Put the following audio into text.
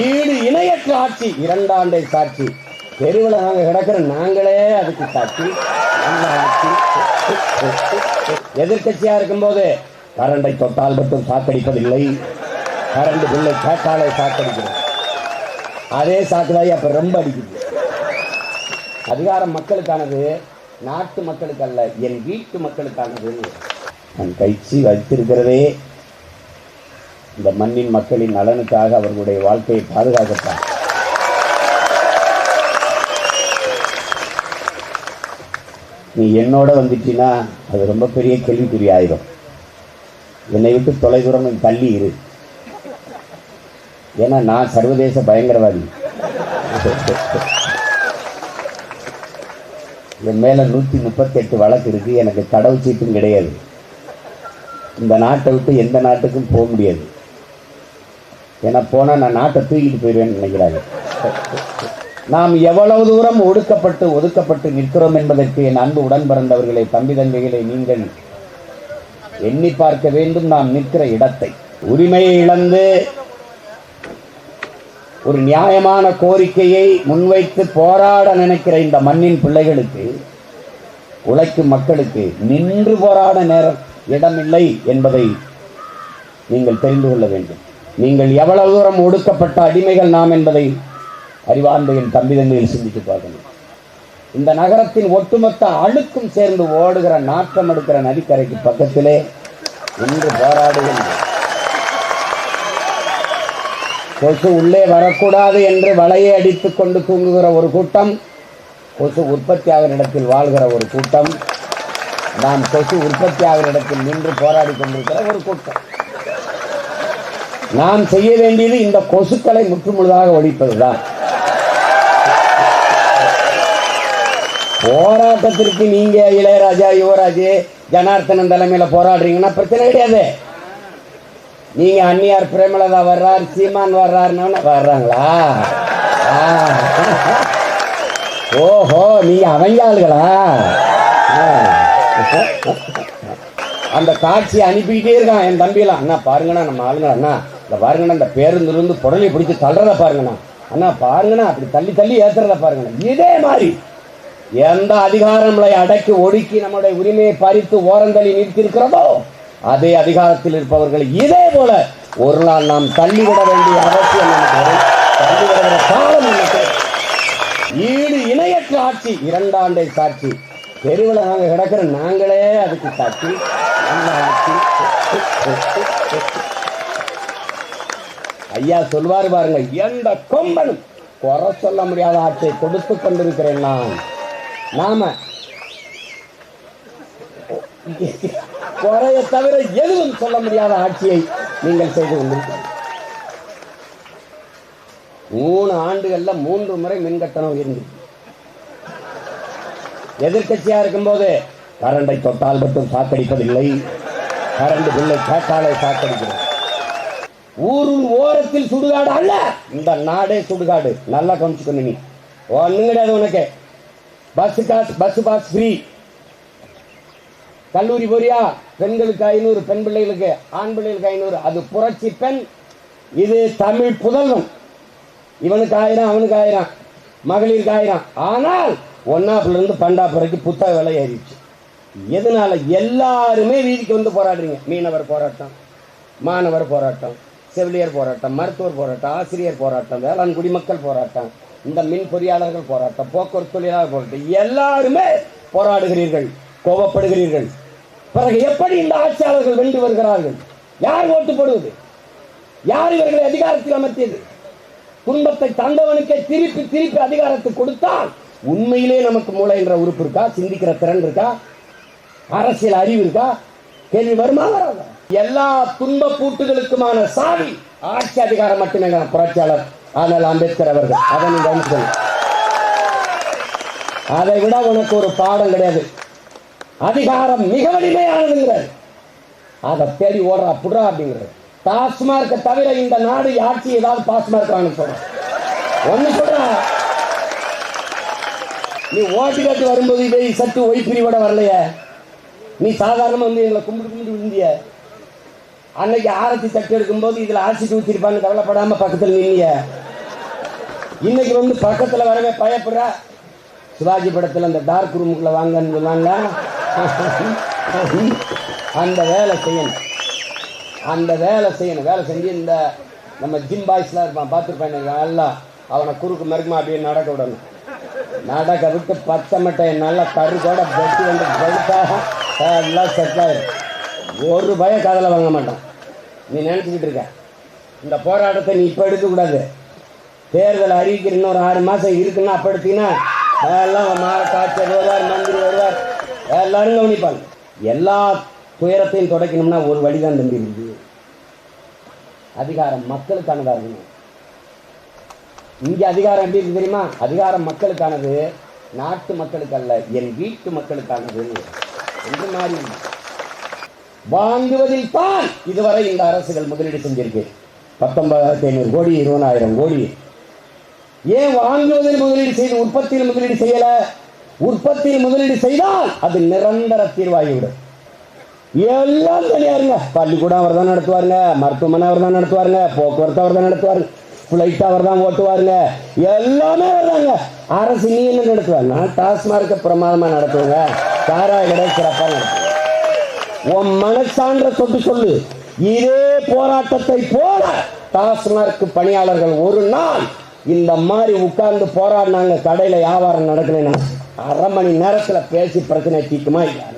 ஈடு இணையற்ற ஆட்சி இரண்டாண்டை சாட்சி தெருவில் நாங்கள் கிடக்கிற நாங்களே அதுக்கு சாட்சி அந்த ஆட்சி இருக்கும்போது கரண்டை தொட்டால் மட்டும் சாக்கடிப்பதில்லை கரண்ட் பிள்ளை கேட்டாலே சாக்கடிக்கிறது அதே சாக்குதாய் அப்ப ரொம்ப அடிக்குது. அதிகாரம் மக்களுக்கானது நாட்டு மக்களுக்கு அல்ல என் வீட்டு மக்களுக்கானது நான் கைச்சி வைத்திருக்கிறதே இந்த மண்ணின் மக்களின் நலனுக்காக அவர்களுடைய வாழ்க்கையை பாதுகாக்கத்தான். நீ என்னோட வந்துட்டீன்னா அது ரொம்ப பெரிய கேள்விக்குறி ஆயிரும் என்னை விட்டு தொலைதூரம் தள்ளி இரு. ஏன்னா நான் சர்வதேச பயங்கரவாதி. என் மேல நூத்தி முப்பத்தி எட்டு வழக்கு இருக்கு எனக்கு கடவுச்சீட்டும் கிடையாது. இந்த நாட்டை விட்டு எந்த நாட்டுக்கும் போக முடியாது. ஏன்னா போன நான் நாட்டை தூக்கிட்டு போயிடுவேன்னு நினைக்கிறாங்க நாம் எவ்வளவு தூரம் ஒடுக்கப்பட்டு ஒதுக்கப்பட்டு நிற்கிறோம் என்பதற்கு என் அன்பு உடன் பிறந்தவர்களை தம்பி தங்கைகளை நீங்கள் எண்ணி பார்க்க வேண்டும் நாம் நிற்கிற இடத்தை. உரிமையை இழந்து ஒரு நியாயமான கோரிக்கையை முன்வைத்து போராட நினைக்கிற இந்த மண்ணின் பிள்ளைகளுக்கு உழைக்கும் மக்களுக்கு நின்று போராட நேரம் இடமில்லை என்பதை நீங்கள் தெரிந்து கொள்ள வேண்டும். நீங்கள் எவ்வளவு தூரம் ஒடுக்கப்பட்ட அடிமைகள் நாம் என்பதை அறிவார்ந்த என் தம்பிதங்களில் சிந்தித்து பார்க்கணும். இந்த நகரத்தின் ஒட்டுமொத்த அழுக்கும் சேர்ந்து ஓடுகிற நாற்றம் எடுக்கிற நதிக்கரைக்கு பக்கத்திலே இன்று போராடுகின்ற கொசு உள்ளே வரக்கூடாது என்று வலையை அடித்துக் கொண்டு தூங்குகிற ஒரு கூட்டம் கொசு உற்பத்தியாகிற இடத்தில் வாழ்கிற ஒரு கூட்டம் நாம் கொசு உற்பத்தியாகிற இடத்தில் நின்று போராடி கொண்டிருக்கிற ஒரு கூட்டம். நாம் செய்ய வேண்டியது இந்த கொசுக்களை முற்றுமுழுதாக ஒழிப்பதுதான். போராட்டத்திற்கு நீங்க இளையராஜா யுவராஜ் ஜனார்த்தனன் தலைமையில போராடுறீங்கன்னா பிரச்சனை கிடையாது. நீங்க அந்நியார் பிரேமலதா வர்றார் சீமான் வர்றாருன்னு வர்றாங்களா? ஓஹோ நீங்க அவங்க ஆளுகளா? ஆ. அந்த காட்சி அனுப்பிக்கிட்டே இருக்கான் என் தம்பியெல்லாம். அண்ணா பாருங்கண்ணா நம்ம ஆளுங்க அண்ணா. இந்த பாருங்கண்ணா இந்த பேருந்து இருந்து புடலை பிடிச்சி தள்ளுறத பாருங்கண்ணா. அண்ணா பாருங்கண்ணா அப்படி தள்ளி தள்ளி ஏத்துறத பாருங்கண்ணா. இதே மாதிரி எந்த அதிகாரங்களை அடக்கி ஒடுக்கி நம்முடைய உரிமையை பறித்து ஓரந்தள்ளி நிறுத்தியிருக்கிறதோ அதே அதிகாரத்தில் இருப்பவர்களை இதே போல ஒரு நாள் நாம் தள்ளிவிட வேண்டிய அவசியம் நமக்கு தள்ளிவிடுகிற காலம் நமக்கு ஈடு இணையற்ற ஆட்சி இரண்டாண்டை சாட்சி. தெருவில் நாங்கள் கிடக்கிற நாங்களே அதுக்கு சாட்சி. நல்ல ஆட்சி ஐயா சொல்வார் பாருங்க எந்த கொம்பனும் குறை சொல்ல முடியாத ஆட்சியை கொடுத்து கொண்டிருக்கிறேன் நான். நாம குறைய தவிர எதுவும் சொல்ல முடியாத ஆட்சியை நீங்கள் செய்து கொண்டிருக்கிறீர்கள். மூணு ஆண்டுகள்ல மூன்று முறை மின்கட்டணம் உயர்ந்து எதிர்க்கட்சியா இருக்கும்போது கரண்டை தொட்டால் மட்டும் சாக்கடிப்பதில்லை. கரண்ட் பிள்ளை கேட்டாலே சாக்கடிக்கிறது. ஊரின் ஓரத்தில் சுடுகாடு அல்ல. இந்த நாடே சுடுகாடு. நல்லா கவனிச்சுக்கணும் நீ. ஒண்ணும் கிடையாது உனக்கு. பஸ் காசு பஸ் பாஸ் ஃப்ரீ கல்லூரி போறியா? பெண்களுக்கு ஐநூறு பெண் பிள்ளைகளுக்கு ஆண் பிள்ளைகளுக்கு ஐநூறு. அது புரட்சி பெண். இது தமிழ் புதல்வன். இவனுக்கு ஆயிரம் அவனுக்கு ஆயிரம். மகளிருக்கு ஆயிரம். ஆனால் ஒன்னாப்புல இருந்து பண்டாப்பு வரைக்கும் புத்தக விலை ஏறிடுச்சு. எதனால? எல்லாருமே வீதிக்கு வந்து போராடுறீங்க. மீனவர் போராட்டம் மாணவர் போராட்டம். செவிலியர் போராட்டம் மருத்துவர் போராட்டம் ஆசிரியர் போராட்டம் வேளாண் குடிமக்கள் போராட்டம் இந்த மின் பொறியாளர்கள் போராட்டம் போக்குவரத்து தொழிலாளர் போராட்டம் எல்லாருமே போராடுகிறீர்கள் கோபப்படுகிறீர்கள். பிறகு எப்படி இந்த ஆட்சியாளர்கள் வென்று வருகிறார்கள்? யார் ஓட்டு போடுவது? யார் இவர்களை அதிகாரத்தில் அமர்த்தியது? துன்பத்தை தந்தவனுக்கே திருப்பி திருப்பி அதிகாரத்தை கொடுத்தால் உண்மையிலே நமக்கு மூளை என்ற உறுப்பு இருக்கா? சிந்திக்கிற திறன் இருக்கா? அரசியல் அறிவு இருக்கா? கேள்வி வருமா வராதா? எல்லா துன்ப பூட்டுகளுக்குமான சாவி ஆட்சி அதிகாரம் மட்டுமே புரட்சியாளர் ஆனால் அம்பேத்கர் அவர்கள். அதை நீங்க அதை விட உனக்கு ஒரு பாடம் கிடையாது. அதிகாரம் மிக வலிமையானதுங்கிறார். அதை தேடி ஓடுறா புடுறா அப்படிங்கிறது டாஸ்மார்க்க தவிர இந்த நாடு ஆட்சி ஏதாவது பாஸ்மார்க் வாங்க சொல்றேன். ஒண்ணு சொல்ற. நீ ஓட்டு கட்டு வரும்போது இதை சற்று ஒய்பிரிவோட வரலையே. நீ சாதாரணமா வந்து எங்களை கும்பிட்டு கும்பிட்டு விழுந்திய அன்னைக்கு ஆரத்தி தட்டு எடுக்கும்போது இதுல ஆட்சி ஊத்திருப்பான்னு கவலைப்படாம பக்கத்துல நின்னிய. இன்னைக்கு வந்து பக்கத்துல வரவே பயப்படுற? சிவாஜி படத்துல அந்த டார்க் ரூமுக்குள்ள வாங்கன்னு சொல்லுவாங்க அந்த வேலை செய்யணும். அந்த வேலை செய்யணும். வேலை செஞ்சு இந்த நம்ம ஜிம் பாய்ஸ்லாம் இருப்பான் பார்த்துருப்பேன் நல்லா. அவனை குறுக்கு மறுக்குமா அப்படியே நடக்க விடணும். நடக்க விட்டு பச்சை மட்டை நல்லா கருக்கோட வெட்டி வந்து பெருசாக எல்லாம் செட் ஆயிடும் ஒரு பய காதலை வாங்க மாட்டான் நீ நினச்சிக்கிட்டு இருக்க. இந்த போராட்டத்தை நீ இப்போ எடுக்கக்கூடாது. தேர்தல் அறிவிக்கிற இன்னொரு ஆறு மாதம் இருக்குன்னா அப்போ எடுத்தீங்கன்னா எல்லாம் மாவட்ட ஆட்சியர் வருவார் மந்திரி வருவார். எல்லாரும் கவனிப்பாங்க. எல்லா துயரத்தையும் தொடக்கணும்னா ஒரு வழிதான் தம்பி இருக்குது அதிகாரம் மக்களுக்கானதாக இருக்கணும் இங்கே அதிகாரம் எப்படி இருக்கு தெரியுமா? அதிகாரம் மக்களுக்கானது நாட்டு மக்களுக்கு அல்ல என் வீட்டு மக்களுக்கானது. என்று மாறி வாங்குவதில் தான் இதுவரை இந்த அரசுகள் முதலீடு செஞ்சிருக்கு பத்தொன்பதாயிரத்தி ஐநூறு கோடி இருபதாயிரம் கோடி. ஏன் வாங்குவதில் முதலீடு செய்து உற்பத்தியில் முதலீடு செய்யல? உற்பத்தியில் முதலீடு செய்தால் அது நிரந்தர தீர்வாகிவிடும். எல்லாம் தனியாருங்க. பள்ளிக்கூடம் அவர் தான் நடத்துவாருங்க. மருத்துவமனை அவர் தான் நடத்துவாருங்க. போக்குவரத்து அவர் தான் நடத்துவாரு. ஃப்ளைட் அவர் தான் ஓட்டுவாருங்க. எல்லாமே வர்றாங்க அரசு நீ என்ன நடத்துவாங்க நான் டாஸ்மார்க்க பிரமாதமா நடத்துவேங்க. சாராய கடை சிறப்பாக நடத்துவேன். உன் மனசான்ற தொட்டு சொல்லு. இதே போராட்டத்தை போல டாஸ்மார்க் பணியாளர்கள் ஒரு நாள் இந்த மாதிரி உட்கார்ந்து போராடினாங்க. கடையில வியாபாரம் நடக்கலைன்னா அரை மணி நேரத்தில் பேசி பிரச்சனை தீக்குமா இல்லையா